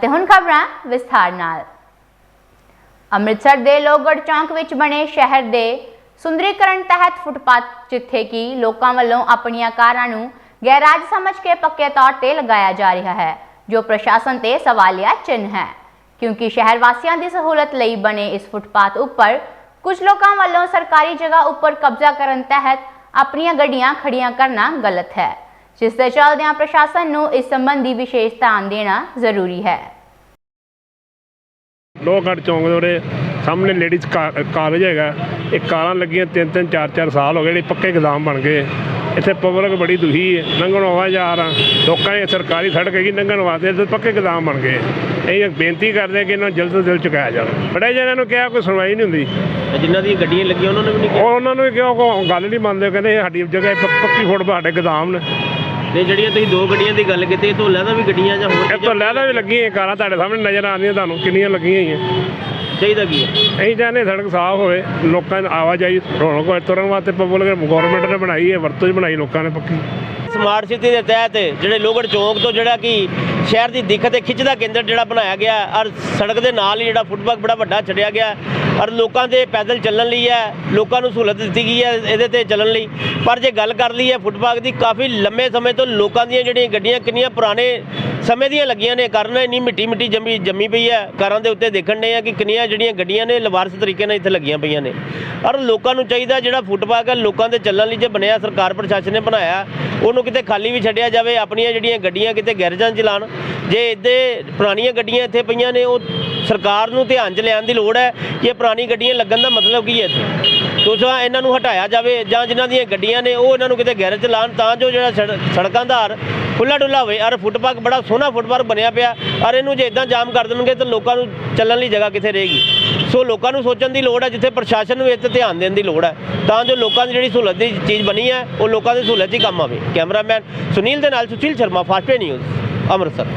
ਤੇ ਹੁਣ ਖਬਰਾਂ ਵਿਸਥਾਰ ਨਾਲ। ਅੰਮ੍ਰਿਤਸਰ ਦੇ ਲੋਹਗੜ੍ਹ ਚੌਂਕ ਵਿੱਚ ਬਣੇ ਸ਼ਹਿਰ ਦੇ ਸੁੰਦਰੀਕਰਨ ਤਹਿਤ ਫੁੱਟਪਾਥ, ਜਿੱਥੇ ਕਿ ਲੋਕਾਂ ਵੱਲੋਂ ਆਪਣੀਆਂ ਕਾਰਾਂ ਨੂੰ ਗੈਰਾਜ ਸਮਝ ਕੇ ਪੱਕੇ ਤੌਰ ਤੇ ਲਗਾਇਆ ਜਾ ਰਿਹਾ ਹੈ, ਜੋ ਪ੍ਰਸ਼ਾਸਨ ਤੇ ਸਵਾਲੀਆ ਚਿੰਨ੍ਹ ਹੈ। ਕਿਉਂਕਿ ਸ਼ਹਿਰ ਵਾਸੀਆਂ ਦੀ ਸਹੂਲਤ ਲਈ ਬਣੇ ਇਸ ਫੁੱਟਪਾਥ ਉੱਪਰ ਕੁਝ ਲੋਕਾਂ ਵੱਲੋਂ ਸਰਕਾਰੀ ਜਗ੍ਹਾ ਉੱਪਰ ਕਬਜ਼ਾ ਕਰਨ ਤਹਿਤ ਆਪਣੀਆਂ ਗੱਡੀਆਂ ਖੜੀਆਂ ਕਰਨਾ ਗਲਤ ਹੈ। ਜਿਸ ਦੇ ਚੱਲਦਿਆਂ ਪ੍ਰਸ਼ਾਸਨ ਨੂੰ ਇਸ ਸੰਬੰਧੀ ਵਿਸ਼ੇਸ਼ ਧਿਆਨ ਦੇਣਾ ਜ਼ਰੂਰੀ ਹੈ। ਲੋਹਗੜ੍ਹ ਚੌਂਕ ਦੇ ਉਰੇ ਸਾਹਮਣੇ ਲੇਡੀਜ਼ ਕਾਲਜ ਹੈਗਾ। ਇਹ ਕਾਰਾਂ ਲੱਗੀਆਂ ਤਿੰਨ ਤਿੰਨ ਚਾਰ ਚਾਰ ਸਾਲ ਹੋ ਗਏ ਜਿਹੜੇ ਪੱਕੇ ਗੋਦਾਮ ਬਣ ਗਏ। ਇੱਥੇ ਪਬਲਿਕ ਬੜੀ ਦੁਖੀ ਹੈ ਲੰਘਣ ਆਵਾ ਜਾ ਰਹਾ। ਲੋਕਾਂ ਨੇ ਸਰਕਾਰੀ ਸੜਕ ਹੈਗੀ ਲੰਘਣ ਵਾਸਤੇ ਇੱਥੇ ਪੱਕੇ ਗੋਦਾਮ ਬਣ ਗਏ। ਇਹ ਬੇਨਤੀ ਕਰਦੇ ਕਿ ਇਹਨਾਂ ਨੂੰ ਜਲਦ ਤੋਂ ਜਲਦ ਚੁਕਾਇਆ ਜਾਵੇ। ਬੜੇ ਜਣਿਆਂ ਨੂੰ ਕਿਹਾ ਕੋਈ ਸੁਣਵਾਈ ਨਹੀਂ ਹੁੰਦੀ। ਤੇ ਜਿਨ੍ਹਾਂ ਦੀਆਂ ਗੱਡੀਆਂ ਲੱਗੀਆਂ ਉਹਨਾਂ ਨੇ ਵੀ ਨਹੀਂ ਉਹ ਉਹਨਾਂ ਨੂੰ ਵੀ ਕਿਉਂ ਗੱਲ ਨਹੀਂ ਮੰਨਦੇ ਕਹਿੰਦੇ ਇਹ ਸਾਡੀ ਜਗ੍ਹਾ ਪੱਕੀ ਫੁੱਟ ਸਾਡੇ ਗੋਦਾਮ ਨੇ। ਤੇ ਜਿਹੜੀਆਂ ਤੁਸੀਂ ਦੋ ਗੱਡੀਆਂ ਦੀ ਗੱਲ ਕੀਤੀ ਇਹ ਤੋਂ ਲੈਦਾ ਵੀ ਗੱਡੀਆਂ ਜਾਂ ਹੋਰ ਇਹ ਤੋਂ ਲਹਿਦਾ ਵੀ ਲੱਗੀਆਂ ਕਾਰਾਂ ਤੁਹਾਡੇ ਸਾਹਮਣੇ ਨਜ਼ਰ ਆਉਂਦੀਆਂ ਤੁਹਾਨੂੰ ਕਿੰਨੀਆਂ ਲੱਗੀਆਂ ਹੋਈਆਂ? ਚਾਹੀਦਾ ਕੀ ਹੈ? ਅਸੀਂ ਚਾਹੁੰਦੇ ਸੜਕ ਸਾਫ਼ ਹੋਵੇ ਲੋਕਾਂ ਦੀ ਆਵਾਜਾਈ ਰੌਣਕ ਹੋਏ ਤੁਰਨ ਵਾਸਤੇ ਪਬਲਿਕ ਗਵਰਨਮੈਂਟ ਨੇ ਬਣਾਈ ਹੈ ਵਰਤੋਂ 'ਚ ਬਣਾਈ ਲੋਕਾਂ ਨੇ ਪੱਕੀ। ਸਮਾਰਟ ਸਿਟੀ ਦੇ ਤਹਿਤ ਜਿਹੜੇ ਲੋਗੜ ਚੌਂਕ ਤੋਂ ਜਿਹੜਾ ਕਿ ਸ਼ਹਿਰ ਦੀ ਦਿੱਖ ਤੇ ਖਿੱਚ ਦਾ ਕੇਂਦਰ ਜਿਹੜਾ ਬਣਾਇਆ ਗਿਆ ਔਰ ਸੜਕ ਦੇ ਨਾਲ ਹੀ ਜਿਹੜਾ ਫੁੱਟਪਾਥ ਬੜਾ ਵੱਡਾ ਛੱਡਿਆ ਗਿਆ ਔਰ ਲੋਕਾਂ ਦੇ ਪੈਦਲ ਚੱਲਣ ਲਈ ਹੈ। ਲੋਕਾਂ ਨੂੰ ਸਹੂਲਤ ਦਿੱਤੀ ਗਈ ਹੈ ਇਹਦੇ ਤੇ ਚੱਲਣ ਲਈ। ਪਰ ਜੇ ਗੱਲ ਕਰ ਲਈਏ ਫੁੱਟਪਾਥ ਦੀ, ਕਾਫੀ ਲੰਮੇ ਸਮੇਂ ਤੋਂ ਲੋਕਾਂ ਦੀਆਂ ਜਿਹੜੀਆਂ ਗੱਡੀਆਂ ਕਿੰਨੀਆਂ ਪੁਰਾਣੇ ਸਮੇਂ ਦੀਆਂ ਲੱਗੀਆਂ ਨੇ। ਕਾਰਨ ਇੰਨੀ ਮਿੱਟੀ ਮਿੱਟੀ ਜੰਮੀ ਜੰਮੀ ਪਈ ਹੈ। ਕਾਰਾਂ ਦੇ ਉੱਤੇ ਦੇਖਣ ਨੇ ਆ ਕਿ ਕਿੰਨੀਆਂ ਜਿਹੜੀਆਂ ਗੱਡੀਆਂ ਨੇ, ਲਵਾਰਸ ਤਰੀਕੇ ਨਾਲ ਇੱਥੇ ਲੱਗੀਆਂ ਪਈਆਂ ਨੇ। ਔਰ ਲੋਕਾਂ ਨੂੰ ਚਾਹੀਦਾ ਜਿਹੜਾ ਫੁੱਟਪਾਥ ਹੈ, ਲੋਕਾਂ ਦੇ ਚੱਲਣ ਲਈ ਜੇ ਬਣਿਆ ਸਰਕਾਰ ਪ੍ਰਸ਼ਾਸਨ ਨੇ ਬਣਾਇਆ, ਉਹਨੂੰ ਕਿਤੇ ਖਾਲੀ ਵੀ ਛੱਡਿਆ ਜਾਵੇ, ਆਪਣੀਆਂ ਜਿਹੜੀਆਂ ਗੱਡੀਆਂ ਕਿਤੇ ਗੈਰਜਾਂ 'ਚ ਲਾਣ ਜੇ ਇੱਦੇ ਪੁਰਾਣੀਆਂ ਗੱਡੀਆਂ ਇੱਥੇ ਪਈਆਂ ਨੇ, ਉਹ ਸਰਕਾਰ ਨੂੰ ਧਿਆਨ 'ਚ ਲਿਆਉਣ ਦੀ ਲੋੜ ਹੈ ਕਿ ਇਹ ਪੁਰਾਣੀ ਗੱਡੀਆਂ ਲੱਗਣ ਦਾ ਮਤਲਬ ਕੀ ਹੈ ਇੱਥੇ? ਦੂਸਰਾ ਇਹਨਾਂ ਨੂੰ ਹਟਾਇਆ ਜਾਵੇ ਜਾਂ ਜਿਨ੍ਹਾਂ ਦੀਆਂ ਗੱਡੀਆਂ ਨੇ ਉਹ ਇਹਨਾਂ ਨੂੰ ਕਿਤੇ ਗੈਰੇਜ 'ਚ ਲਾਣ ਤਾਂ ਜੋ ਜਿਹੜਾ ਸੜ- ਸੜਕਾਂ ਦਾ ਹਾਰ ਖੁੱਲਾ ਡੁੱਲਾ ਹੋਵੇ। ਔਰ ਫੁੱਟਪਾਥ ਬੜਾ ਸੋਹਣਾ ਫੁੱਟਪਾਥ ਬਣਿਆ ਪਿਆ। ਔਰ ਇਹਨੂੰ ਜੇ ਇਦਾਂ ਜਾਮ ਕਰ ਦੇਣਗੇ ਤਾਂ ਲੋਕਾਂ ਨੂੰ ਚੱਲਣ ਲਈ ਜਗ੍ਹਾ ਕਿੱਥੇ ਰਹੇਗੀ? ਸੋ ਲੋਕਾਂ ਨੂੰ ਸੋਚਣ ਦੀ ਲੋੜ ਹੈ, ਜਿੱਥੇ ਪ੍ਰਸ਼ਾਸਨ ਨੂੰ ਇਸ ਤੇ ਧਿਆਨ ਦੇਣ ਦੀ ਲੋੜ ਹੈ, ਤਾਂ ਜੋ ਲੋਕਾਂ ਦੀ ਜਿਹੜੀ ਸਹੂਲਤ ਦੀ ਚੀਜ਼ ਬਣੀ ਹੈ, ਉਹ ਲੋਕਾਂ ਦੀ ਸਹੂਲਤ 'ਚ ਹੀ ਕੰਮ ਆਵੇ। ਕੈਮਰਾਮੈਨ ਸੁਨੀਲ ਦੇ ਨਾਲ ਸੁਸ਼ੀਲ ਸ਼ਰਮਾ ਫਾਸਟਵੇ ਨਿਊਜ਼। ਅੰਮ੍ਰਿਤਸਰ।